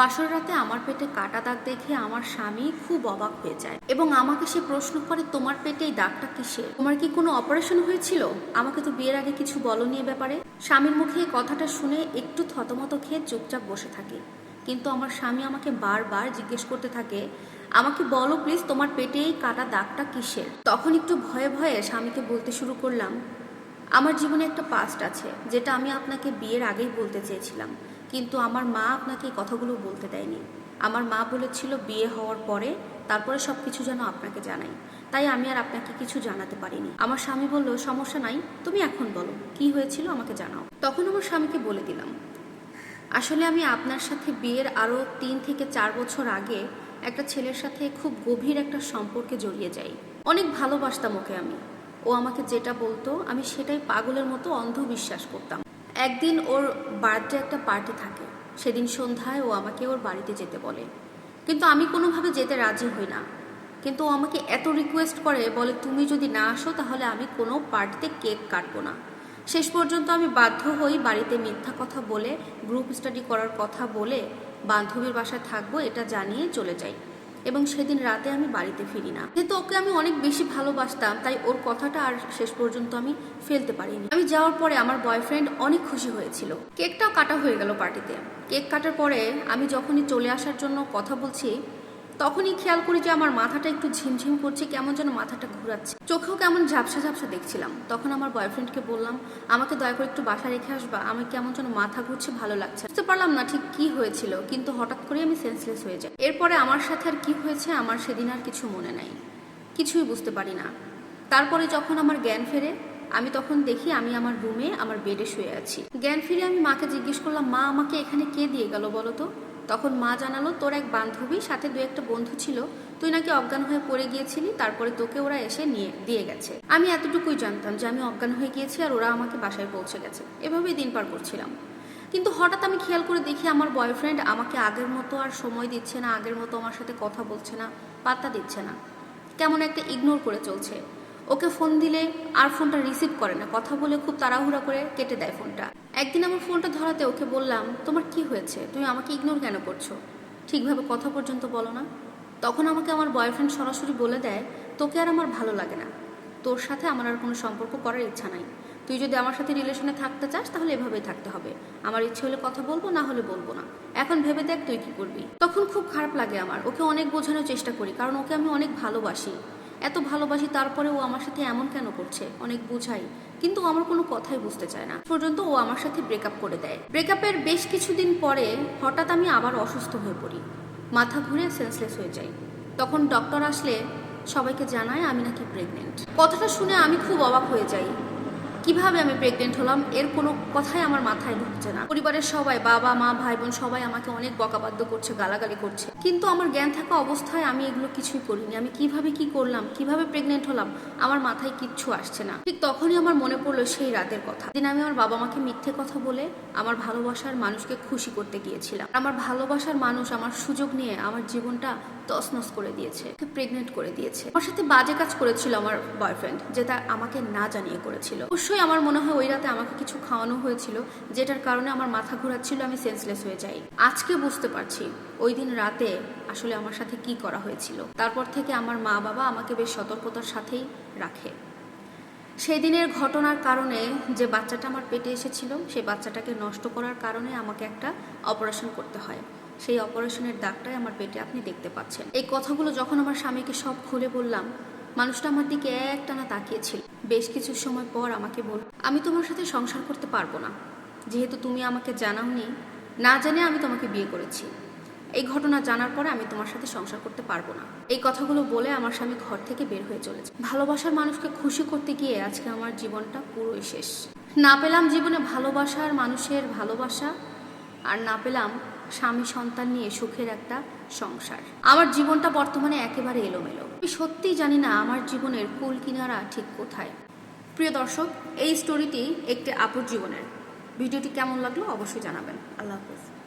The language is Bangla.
বাসর রাতে আমার পেটে কাটা দাগ দেখে আমার স্বামী খুব অবাক হয়ে যায় এবং আমাকে সে প্রশ্ন করে, তোমার পেটে এই দাগটা কিসের? তোমার কি কোনো অপারেশন হয়েছিল? আমাকে তো বিয়ের আগে কিছু বলো নিয়ে ব্যাপারে? স্বামীর মুখে এই কথাটা শুনে একটু থতমত খেয়ে চুপচাপ বসে থাকে। কিন্তু আমার স্বামী আমাকে বারবার জিজ্ঞেস করতে থাকে, আমাকে বলো প্লিজ তোমার পেটে এই কাটা দাগটা কিসের? তখন একটু ভয়ে ভয়ে স্বামীকে বলতে শুরু করলাম, আমার জীবনে একটা পাস্ট আছে, যেটা আমি আপনাকে বিয়ের আগেই বলতে চেয়েছিলাম। কিন্তু আমার মা আপনাকে এই কথাগুলো বলতে দেয়নি। আমার মা বলেছিল, বিয়ে হওয়ার পরে তারপরে সব কিছু যেন আপনাকে জানাই। তাই আমি আর আপনাকে কিছু জানাতে পারিনি। আমার স্বামী বলল, সমস্যা নাই, তুমি এখন বলো, কি হয়েছিল আমাকে জানাও। তখন আমার স্বামীকে বলে দিলাম, আসলে আমি আপনার সাথে বিয়ের আরও তিন থেকে চার বছর আগে একটা ছেলের সাথে খুব গভীর একটা সম্পর্কে জড়িয়ে যাই। অনেক ভালোবাসতাম ওকে আমি। ও আমাকে যেটা বলতো, আমি সেটাই পাগলের মতো অন্ধবিশ্বাস করতাম। একদিন ওর বার্থডে একটা পার্টি থাকে। সেদিন সন্ধ্যায় ও আমাকে ওর বাড়িতে যেতে বলে। কিন্তু আমি কোনোভাবে যেতে রাজি হই না। কিন্তু ও আমাকে এত রিকোয়েস্ট করে, বলে, তুমি যদি না আসো, তাহলে আমি কোনো পার্টিতে কেক কাটবো না। শেষ পর্যন্ত আমি বাধ্য হই বাড়িতে মিথ্যা কথা বলে গ্রুপ স্টাডি করার কথা বলে, বান্ধবীর বাসায় থাকব, এটা জানিয়ে চলে যাই। এবং সেদিন রাতে আমি বাড়িতে ফিরি না। যেহেতু ওকে আমি অনেক বেশি ভালোবাসতাম, তাই ওর কথাটা আর শেষ পর্যন্ত আমি ফেলতে পারিনি। আমি যাওয়ার পরে আমার বয়ফ্রেন্ড অনেক খুশি হয়েছিল। কেকটাও কাটা হয়ে গেল পার্টিতে কেক কাটার পরে আমি যখনই চলে আসার জন্য কথা বলছি তখনই খেয়াল করি যে আমার মাথাটা একটু ঝিমঝিম করছে, কেমন যেন মাথাটা ঘুরাচ্ছে। চোখেও কেমন ঝাপসা ঝাপসা দেখছিলাম। তখন আমার বয়ফ্রেন্ডকে বললাম, আমাকে দয়া করে একটু বাসা রেখে আসবা আমি কেমন যেন মাথা ঘুরছে, ভালো লাগছে বুঝতে পারলাম না ঠিক কি হয়েছিল, কিন্তু হঠাৎ করে আমি সেন্সলেস হয়ে যাই। এরপরে আমার সাথে আর কি হয়েছে, আমার সেদিন আর কিছু মনে নাই। কিছুই বুঝতে পারি না। তারপরে যখন আমার জ্ঞান ফেরে, আমি তখন দেখি আমি আমার রুমে আমার বেডে শুয়ে আছি। জ্ঞান ফিরে আমি মাকে জিজ্ঞেস করলাম, মা, আমাকে এখানে কে দিয়ে গেল বলো তো? তখন মা জানালো, তোর এক বান্ধবী, সাথে দু একটা বন্ধু ছিল। তুই নাকি অজ্ঞান হয়ে পড়ে গিয়েছিলি, তারপরে তোকে ওরা এসে নিয়ে, দিয়ে গেছে। আমি এতটুকুই জানতাম যে আমি অজ্ঞান হয়ে গিয়েছি আর ওরা আমাকে বাসায় পৌঁছে গেছে। এভাবেই দিন পার করছিলাম। কিন্তু হঠাৎ আমি খেয়াল করে দেখি আমার বয়ফ্রেন্ড আমাকে আগের মতো আর সময় দিচ্ছে না, আগের মতো আমার সাথে কথা বলছে না, পাত্তা দিচ্ছে না। কেমন একটা ইগনোর করে চলছে। ওকে ফোন দিলে আর ফোনটা রিসিভ করে না। কথা বলে খুব তাড়াহুড়া করে কেটে দেয় ফোনটা একদিন আমার ফোনটা ধরাতে ওকে বললাম, তোমার কি হয়েছে? তুমি আমাকে ইগনোর কেন করছ? ঠিকভাবে কথা পর্যন্ত বলো না। তখন আমাকে আমার বয়ফ্রেন্ড সরাসরি বলে দেয়, তোকে আর আমার ভালো লাগে না। তোর সাথে আমার আর কোনো সম্পর্ক করার ইচ্ছা নাই। তুই যদি আমার সাথে রিলেশনে থাকতে চাস, তাহলে এভাবেই থাকতে হবে। আমার ইচ্ছে হলে কথা বলব, না হলে বলব না। এখন ভেবে দেখ তুই কি করবি। তখন খুব খারাপ লাগে আমার। ওকে অনেক বোঝানোর চেষ্টা করি, কারণ ওকে আমি অনেক ভালোবাসি। এত ভালোবাসি তারপরে ও আমার সাথে এমন কেন করছে? অনেক বোঝাই। কিন্তু আমার কোনো কথাই বুঝতে চায় না। পর্যন্ত ও আমার সাথে ব্রেকআপ করে দেয়। ব্রেকআপের বেশ কিছুদিন পরে হঠাৎ আমি আবার অসুস্থ হয়ে পড়ি। মাথা ঘুরে সেন্সলেস হয়ে যাই। তখন ডক্টর আসলে সবাইকে জানায় আমি নাকি প্রেগনেন্ট কথাটা শুনে আমি খুব অবাক হয়ে যাই। কীভাবে আমি প্রেগনেন্ট হলাম, এর কোনো কথাই আমার মাথায় ঢুকছে না। পরিবারের সবাই, বাবা, মা ভাই বোন সবাই আমাকে অনেক বকাবাদ্য করছে, গালাগালি করছে। কিন্তু আমার জ্ঞান থাকা অবস্থায় আমি এগুলো কিছুই করিনি। আমি কীভাবে কি করলাম, কীভাবে প্রেগনেন্ট হলাম, আমার মাথায় কিচ্ছু আসছে না। ঠিক তখনই আমার মনে পড়ল সেই রাতের কথা। দিন আমি আমার বাবা মাকে মিথ্যে কথা বলে আমার ভালোবাসার মানুষকে খুশি করতে গিয়েছিলাম। আমার ভালোবাসার মানুষ, আমার সুযোগ নিয়ে আমার জীবনটা তছনছ করে দিয়েছে প্রেগনেন্ট করে দিয়েছে। আমার সাথে বাজে কাজ করেছিল আমার বয়ফ্রেন্ড যেটা আমাকে না জানিয়ে করেছিল। অবশ্যই আমার মনে হয় ওই রাতে আমাকে কিছু খাওয়ানো হয়েছিল, যেটার কারণে আমার মাথা ঘোরাচ্ছিল, আমি সেন্সলেস হয়ে যাই। আজকে বুঝতে পারছি, ওই দিন রাতে আসলে আমার সাথে কি করা হয়েছিল। তারপর থেকে আমার মা বাবা আমাকে বেশ সতর্কতার সাথেই রাখে। সেই দিনের ঘটনার কারণে যে বাচ্চাটা আমার পেটে এসেছিল, সেই বাচ্চাটাকে নষ্ট করার কারণে আমাকে একটা অপারেশন করতে হয়। সেই অপারেশনের দাগটাই আমার পেটে আপনি দেখতে পাচ্ছেন। এই কথাগুলো যখন আমার স্বামীকে সব খুলে বললাম, মানুষটা আমার দিকে একটানা তাকিয়েছিল। বেশ কিছু সময় পর আমাকে বল আমি তোমার সাথে সংসার করতে পারব না। যেহেতু তুমি আমাকে জানাওনি, না জেনে আমি তোমাকে বিয়ে করেছি। এই ঘটনা জানার পরে আমি তোমার সাথে সংসার করতে পারব না। এই কথাগুলো বলে আমার স্বামী ঘর থেকে বের হয়ে চলেছে ভালোবাসার মানুষকে খুশি করতে গিয়ে আজকে আমার জীবনটা পুরোই শেষ। না পেলাম জীবনে ভালোবাসার মানুষের ভালোবাসা আর না পেলাম স্বামী সন্তান নিয়ে সুখের একটা সংসার। আমার জীবনটা বর্তমানে একেবারে এলোমেলো। আমি সত্যিই জানি না আমার জীবনের কুল কিনারা ঠিক কোথায়। প্রিয় দর্শক, এই স্টোরিটি একটি আপুর জীবনের। ভিডিওটি কেমন লাগল অবশ্যই জানাবেন। আল্লাহ হাফেজ।